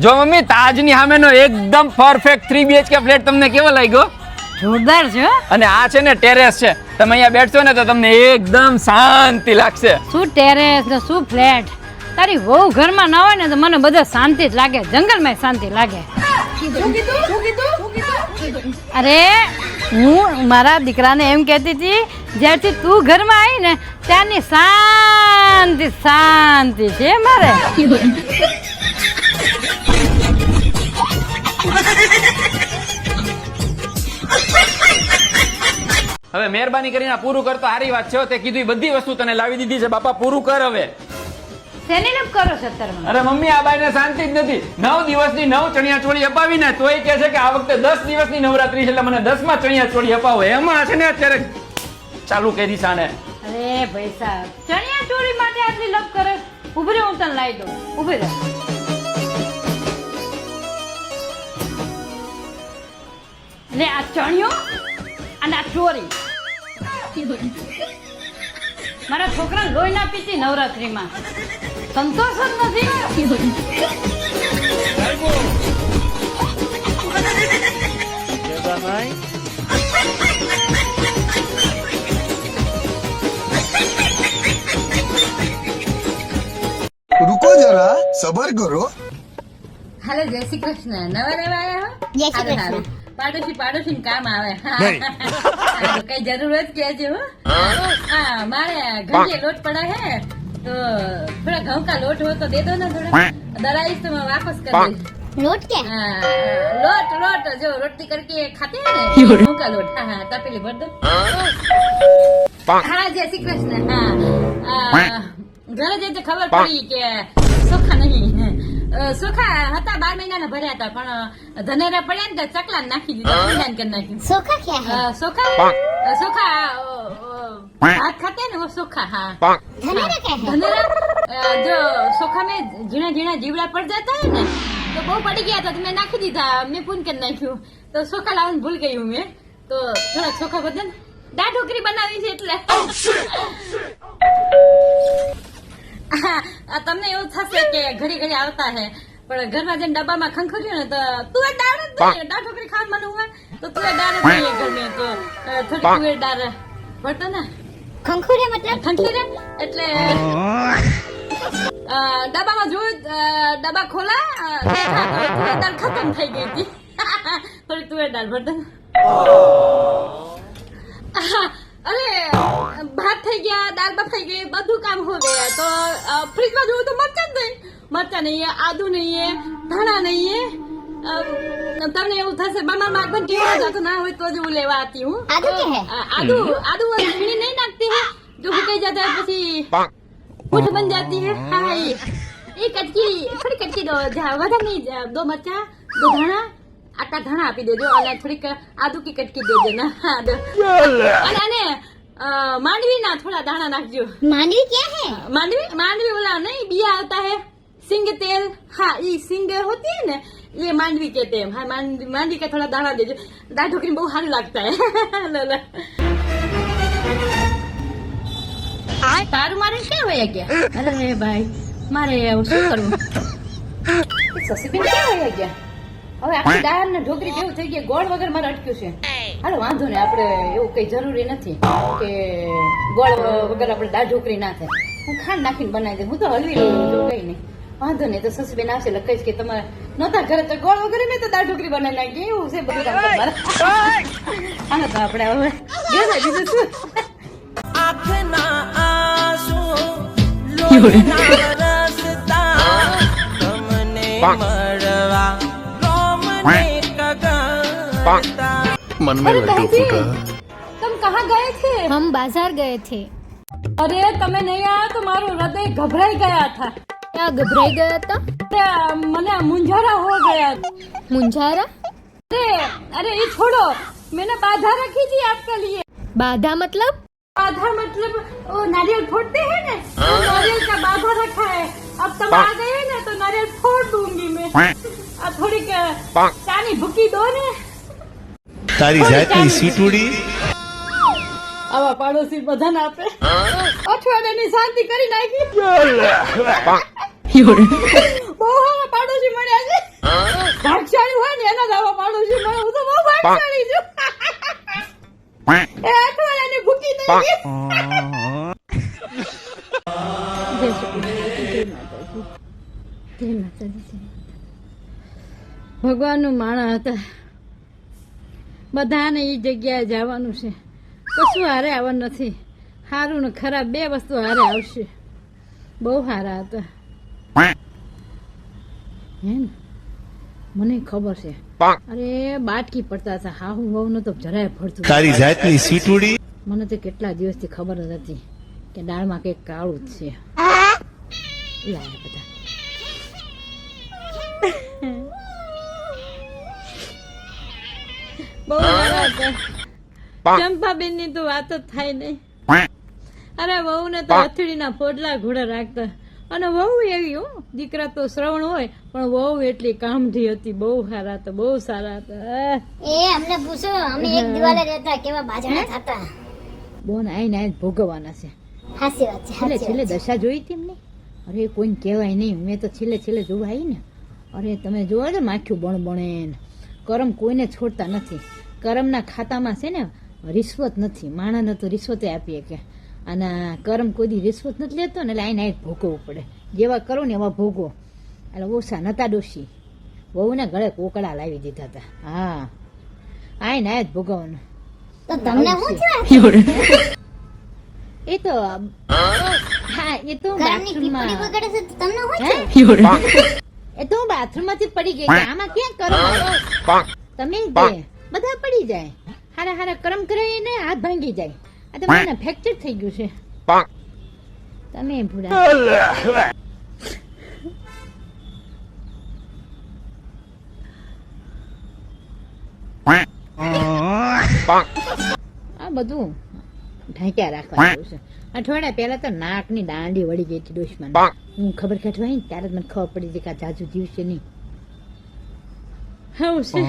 જો મમ્મી તાજની સામેનો એકદમ પરફેક્ટ થ્રી બીએચકે ફ્લેટ તમને કેવો લાગ્યો? જોરદાર છે અને આ છે ને ટેરેસ છે. તમે અહીંયા બેઠશો ને તો તમને એકદમ શાંતિ લાગશે. શું ટેરેસ ને શું ફ્લેટ તારી વહુ ઘરમાં ના હોય ને તો મને બધા શાંતિ જ લાગે. જંગલમાં શાંતિ લાગે. અરે હું મારા દીકરાને એમ કહેતી હતી જ્યારથી તું ઘરમાં આવી ને ત્યારની શાંતિ શાંતિ છે મારે. હવે મહેરબાની કરીને પૂરું કરતો સારી વાત છે તે કીધું બધી વસ્તુ તને લાવી દીધી છે. બાપા પૂરું કર હવે. કરો? અરે મમ્મી આ બાઈને શાંતિ જ નથી. નવ દિવસની નવ ચણિયા ચોળી અપાવીને તોય કે છે કે આ વખતે દસ દિવસની નવરાત્રી છે એટલે મને દસમાં ચણિયા ચોળી અપાવો. એમાં છે ને અત્યારે ચાલુ કરી સાને. અરે ભાઈ સાહેબ ચણિયા ચોળી માટે આટલી લપ કરે ઉભરી હું તને લાવી દઉં. ઊભી લે આ ચણિયો અને આ ચોરી. મારા છોકરા લોહી ના પીતી નવરાત્રીમાં. સંતોષ જ નથી રૂકો જરા સબર કરો. હેલો જય શ્રી કૃષ્ણ. નવા નવા આવ્યા જય શ્રી કૃષ્ણ. પાડોશી પાડોશી કામ આવે. કઈ જરૂરત કે છે હા. મારે ઘર લોટ પડા હે તો થોડા ઘઉં કા લોટ હો તો દે દો ને થોડા દરાઈશ તો વાપસ કરી લોટ કે? લોટ લોટ જો રોટલી કરકે ખાતે ને ઘઉં કા લોટ. હા હા તપેલી ભર દો. હા. જય શ્રી કૃષ્ણ. હા ઘરે જઈને ખબર પડી કે સોખા નહીં. સોખા હતા બાર મહિનાના ભર્યા હતા પણ ધનેરા પડ્યા ને ચકલા નાખી દીધા ઊંડા કરી નાખ્યું. સોખા ક્યાં સોખા સોખા હાથ ખાતે ને વો સોખા હા. ધનેરા જો સોખા મેં ઝીણા ઝીણા જીવડા પડ જતા હે ને તો બહુ પડી ગયા હતા મેં નાખી દીધા મેં પૂન કરી નાખ્યું. તો સોખા લાવવાનું ભૂલ ગઈ હું મેં. તો થોડાક સોખા બદલ દાઢ ઢોકરી બનાવી છે એટલે. તમને એવું થશે કે ઘડી ઘડી આવતા હે. પણ ઘરમાં જઈને ડબ્બામાં ખંખર્યું ને તો તું એ ડાળ જ દઈએ ડાળ ઠોકરી ખાવા મને હોય તો તું એ ડાળ જ દઈએ ઘરને તો. થોડી તું એ ડાળ ભરતો ને? ખંખુરે મતલબ? ખંખુરે એટલે ડબ્બામાં જોયું ડબ્બા ખોલા દાળ ખતમ થઈ ગઈ હતી. થોડી તુવેર દાળ ભરતો અરે ભાત થઈ ગયા દાળ ભાત થઈ ગઈ બધું કામ હો ગયા. તો ફ્રીજમાં જોયું તો મરચાં નહીં. મરચાં નહીં આદુ નહીં ધાણા નહીં. તમને એવું થશે બમા માગ પણ કેવો જતો ના હોય તો જ હું લેવા આતી હું. આદુ આદુ ઝીણી નહીં નાખતી હું. જો હુકાઈ જતા પછી ફૂટ બન જતી હે. હાય એ. કચકી ફરી કચકી દો. વધારે નહીં દો મરચા દો ધાણા આટા ધણા આપી દેજો અને થોડીક આદુ કી કટકી દેજો ને અને અને मांडवी ना थोड़ा दाना नाख जो मांडवी क्या है? मांडवी मांडवी बोला नहीं बिया होता है सिंग तेल। हाँ ये सिंग होती है ना ये मांडवी कहते हैं। हाँ मांडवी मांडवी का थोड़ा दाना दे जो दाल ढोकरी बहुत हाल लगता है। तारू मारे क्या होया क्या? अरे भाई मारे उसको करूँ। ससुर क्या होया क्या? હવે આખી દાળ ને ઢોકરી કેવું થઈ ગયા ગોળ વગર મારે અટક્યું છે. હાલો વાંધો ને આપણે એવું કઈ જરૂરી નથી કે ગોળ વગર આપણે દાળ ઢોકરી ના થાય. હું ખાંડ નાખીને બનાવી દઉં હું તો હલવી લઉં છું કઈ નહીં. વાંધો નહીં તો સસુબેન આવશે એટલે કહીશ કે તમારે નહોતા ઘરે તો ગોળ વગર મેં તો દાળ ઢોકરી બનાવી નાખી એવું છે બધું કામ તમારે હાલો તો આપણે હવે ગયો બીજું શું? આંખના આંસુ લોહીના રસતા તમને मन में अरे लड्डू बहन जी, फूटा तुम कहाँ गए थे हम बाजार गए थे अरे તમે નહીં આયા તો મારું હૃદય ગભરાઈ ગયા था क्या घबराई गया था अरे મને मुंझारा हो गया मुंझारा अरे अरे ये छोड़ो मैंने बाधा रखी थी आपके लिए बाधा मतलब बाधा मतलब वो नारियल फोड़ते हैं ना तो नारियल का बाधा रखा है अब तुम आ गए ना तो नारियल फोड़ दूंगी मैं अब थोड़ी चानी भूकी दो ने તારી જાતની સીટુડી. આવા પાડોશી બધાને આપે. અઠવાડિયાની શાંતિ કરી નાખી. પાડોશી મળ્યા છે. ભાગશાળી હોય ને એના જ પાડોશી મળે. તો બહુ ભાગશાળી છું. એ અઠવાડિયાની ભૂકી થઈ ગઈ ભગવાનનું માણા હતા. બધાને એ જગ્યાએ જવાનું છે. કશું હારે આવવાનું નથી. સારું ને ખરાબ બે વસ્તુ હારે આવશે. બહુ સારા હતા. હે ને? મને ખબર છે. અરે બાટકી પડતા હતા. હા હું વહુ તો જરાય ફરતું તારી જાતની સીટુડી? મને તો કેટલા દિવસથી ખબર જ હતી કે દાળમાં કંઈક કાળું જ છે. લાયા બધા. બહુ સારા હતા. ચંપાબેનની તો વાત જ થાય નહીં. અરે વહુ ને તો હથડીના ફોડલા ઘોડા રાખતા. અને વહુ એવી હો દીકરા તો શ્રવણ હોય પણ વહુ એટલી કામઢી હતી બહુ સારા હતા બહુ સારા હતા. એ અમને પૂછો અમે એક દિવાલે રહેતા કેવા બાજણા હતા બોન આઈને આઈને ભોગવવાના છે. હાસી વાત છે છેલ્લે છેલ્લે દશા જોઈ હતી એમની? અરે કોઈને કહેવાય નહીં મેં તો છેલ્લે છેલ્લે જોવા આવી ને. અરે તમે જોવા છો માખ્યું બણ બણે ને. કરમ કોઈને છોડતા નથી. કરમના ખાતામાં છે ને રિશ્વત નથી. માણાને તો રિશ્વતે આપીએ કે. અને કરમ કોઈ રિશ્વત નથી લેતો ને એટલે આઈને આઈને ભોગવવું પડે. જેવા કરો ને એવા ભોગવો. એટલે ઓછા નતા ડોશી. વહુને ગળે કોકડા લાવી દીધા હતા. હા. આઈને આય જ ભોગવવાનું. તો તમને શું એ તો હા એ તો બાથરૂમમાં. તમને શું એ તો બાથરૂમમાંથી પડી ગઈ આમાં ક્યાં કરો? તમે બધા પડી જાય. હારા હારા કરમ કરે ને હાથ ભાંગી જાય. આ તો મને ફ્રેક્ચર થઈ ગયું છે. તમે ભૂલા આ બધું. ઢાંક્યા રાખવા જેવું છે. અઠવાડિયા પહેલા તો નાકની દાંડી વળી ગઈ હતી દુશ્મન હું ખબર કાઢવા ને ત્યારે જ મને ખબર પડી હતી કે આ જાજુ જીવશે નહીં. હા છે.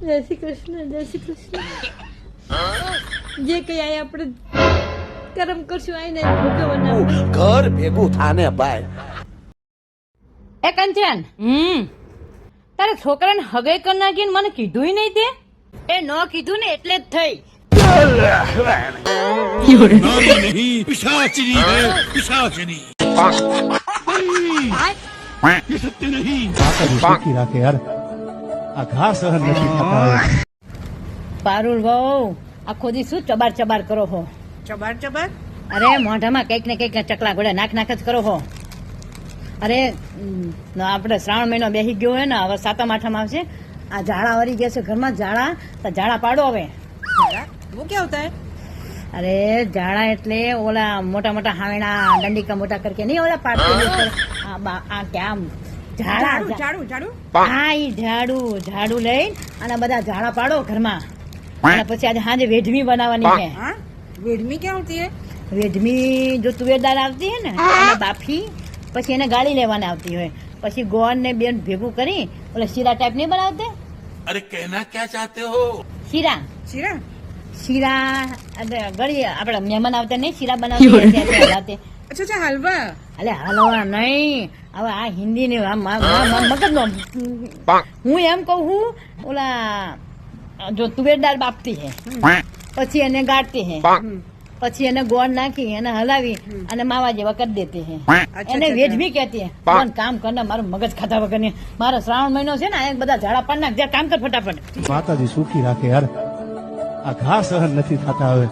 જય શ્રી કૃષ્ણ જય શ્રી કૃષ્ણ. જે કઈ આય આપણે કર્મ કરશું આઈને ભોગવવાના. ઘર ભેગું થાને ભાઈ. એ કંચન. હમ. તારે છોકરાને હગાઈ કરી નાખીને મને કીધું નહીં તે? એ ન કીધું ને એટલે જ થઈ. પારુલ વહુ આખો દી શું ચબાર ચબાર કરો હો? ચબાર ચબાર? અરે મોઢામાં કંઈક ને કંઈક ચકલા ગોળા નાખ નાખ જ કરો હો. અરે આપણે શ્રાવણ મહિનો બેસી ગયો હોય ને હવે સાતમ આઠમ આવશે. આ ઝાડા વરી ગયા છે ઘરમાં ઝાડા તો ઝાડા પાડો હવે. અરે ઝાડા એટલે ઓલા મોટા મોટા હાવેણા દંડિકા મોટા કરકે નહીં ઓલા પાડતા આ કેમ ઝાડા હા ઈ ઝાડુ ઝાડુ લઈ અને બધા ઝાડા પાડો ઘરમાં. અને પછી આજે સાંજે વેઢમી બનાવવાની છે. વેઢમી ક્યાં આવતી હે વેઢમી જો તુવેરદાર આવતી હે ને બાફી પછી એને ગાળી લેવાના આવતી હોય. પછી ગોળ ને બેન ભેગું કરી ઓલા શીરા ટાઈપ નહીં બનાવતે? અરે કહેના ક્યાં ચાહતે હો? શીરા. શીરા? શીરા ગળી આપડે મહેમાન આવતા નહીં શીરા બનાવતી અચ્છા અચ્છા હલવા? અલે હલવા નહીં. હવે આ હિન્દી ને મગજ હું એમ કહું છું ઓલા જો તુવેર દાળ બાપતી હે. પછી એને ગાળતી હે. પછી એને ગોળ નાખી એને હલાવી અને માવા જેવા કરી દેતી હે. એને વેજ બી કહેતી હે. પણ કામ કરના મારું મગજ ખાતા વગર ને મારો શ્રાવણ મહિનો છે ને આ બધા ઝાડા પાડ નાખ જ્યાં કામ કર ફટાફટ. માતાજી સુખી રાખે યાર. આ ઘા સહન નથી થતા હવે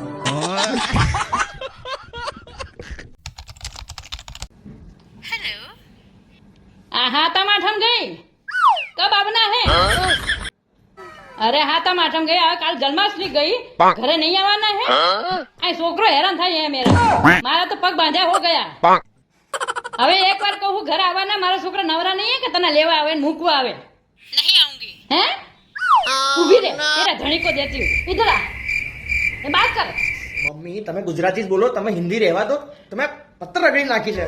આ હાથમ આઠમ ગઈ કબ આવના હે હાથમ આઠમ ગઈ હવે કાલ જન્માષ્ટમી ગઈ ઘરે નહીં આવવાના હે? આ છોકરો હેરાન થાય હે મેરા. મારા તો પગ બાંધ્યા હો ગયા. હવે એક વાર કહું ઘરે આવવાના મારા છોકરા નવરા નહીં કે તને લેવા આવે મૂકવા આવે? નહીં આऊंगी હે? ઊભી રે એરા ધણીકો દેતી ઇધર આ એ બાત કર. મમ્મી તમે ગુજરાતી જ બોલો તમે હિન્દી રહેવા દો. તમે પત્તર રગડી નાખી છે.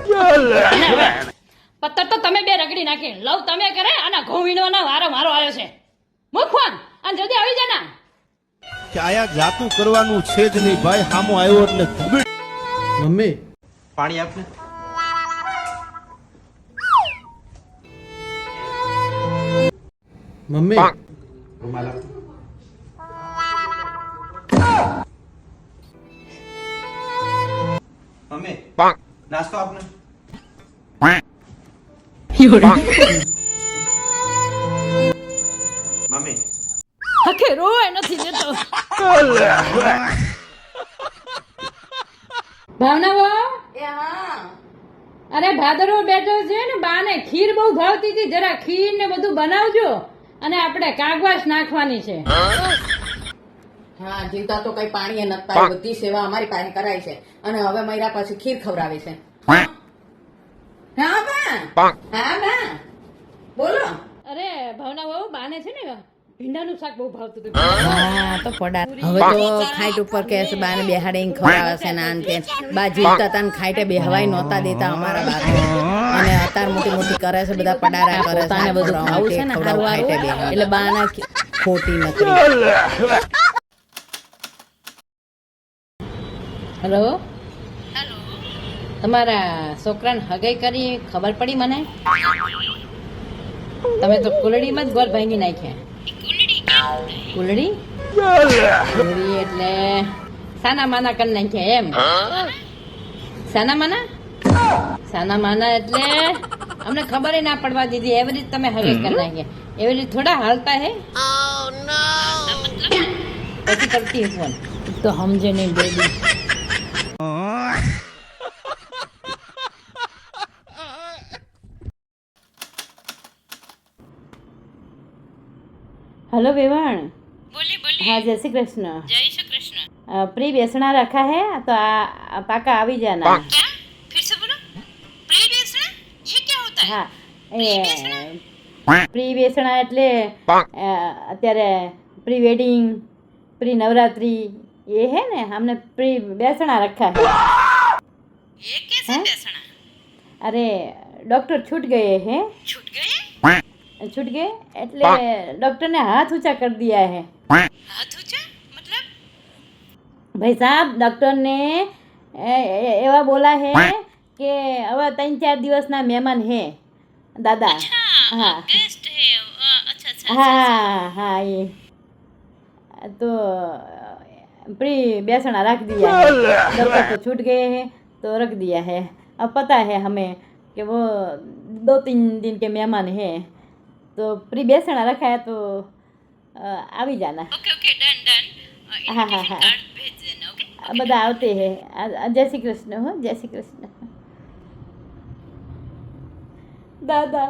પત્તર તો તમે બે રગડી નાખી. લવ તમે કરે અને ઘઉં વીણવાનો વારો મારો આવ્યો છે. મૂક ફોન અને જલ્દી આવી જા કે આયા જાતું કરવાનું છે જ નહીં ભાઈ. હામો આવ્યો એટલે મમ્મી. પાણી આપને. મમ્મી. રૂમાલ આપ મમ્મી નાસ્તો આપને. ભાવના અરે ભાદરવો બેઠો છે ને બાને ખીર બહુ ભાવતી હતી જરા ખીર ને બધું બનાવજો અને આપણે કાગવાસ નાખવાની છે. હા જીવતા તો કઈ પાણી નથી પાય બધી સેવા અમારી પાસે કરાય છે. અને હવે મહિરા પાછી ખીર ખવડાવે છે. હા. બા. હા. બા. બોલો. અરે ભાવના બહુ બાને છે ને ભીંડાનું શાક બહુ ભાવતું હતું. હા તો પડા. હવે તો ખાઈટ ઉપર કે છે બાને બેહાડીને ખવડાવે છે ના અંતે બા જીવતા તને ખાઈટે બેહવાય નહોતા દેતા અમારા બા અને અત્યારે મોટી મોટી કરે છે બધા પડારા કરે છે પોતાને બધું ખાવું છે ને બેહાડે. એટલે બાના ખોટી હેલો? હેલો. તમારા છોકરાને હગાઈ કરી ખબર પડી મને? તમે તો કુલડીમાં જ ગોળ ભાંગી નાખ્યા. કુલડી? ઉલડી એટલે સાના માના કરી નાખ્યા એમ. સાના માના? સાના માના એટલે અમને ખબર ના પડવા દીધી. એવી રીતે તમે હગાઈ કરી નાખ્યા. એવી રીતે થોડા હાલતા હે. પછી કરતી ફોન. તો સમજે નહીં બેબી हेलो विवाण. बोली बोली. हाँ जय श्री कृष्ण जय श्री कृष्ण प्री बेसना रखा है तो आ, पाका आ भी जाना क्या? फिर से बोलो. प्री बेसना ये क्या होता है? हाँ प्री बेसना એટલે અત્યારે પ્રી વેડિંગ પ્રી નવરાત્રિ ये है ने हमने प्री बेसना रखा है. ये कैसे हाँ? बेसना अरे डॉक्टर छूट गए हैं. छूट गए? छूट गए એટલે ડોક્ટર ने हाथ ऊंचा कर दिया है हाथ ऊंचा मतलब ભાઈ સાહેબ ડૉક્ટરને એ- એ- એવા બોલા હે કે હવે ત્રણ ચાર દિવસના મહેમાન હે દાદા હા गेस्ट है अ, अच्छा अच्छा हाँ हाँ ये तो प्री बेसना रख दिया है डॉक्टर तो छूट गए हैं तो रख दिया है अब पता है हमें कि वो दो तीन दिन के मेहमान हैं तो प्री बेसना रखा है तो अ, આવી જાના ओके ओके डन डन हाँ हाँ हाँ कार्ड भेज देना ओके બધા આવતે હે આ- આ જય શ્રી કૃષ્ણ હો જય શ્રી કૃષ્ણ દાદા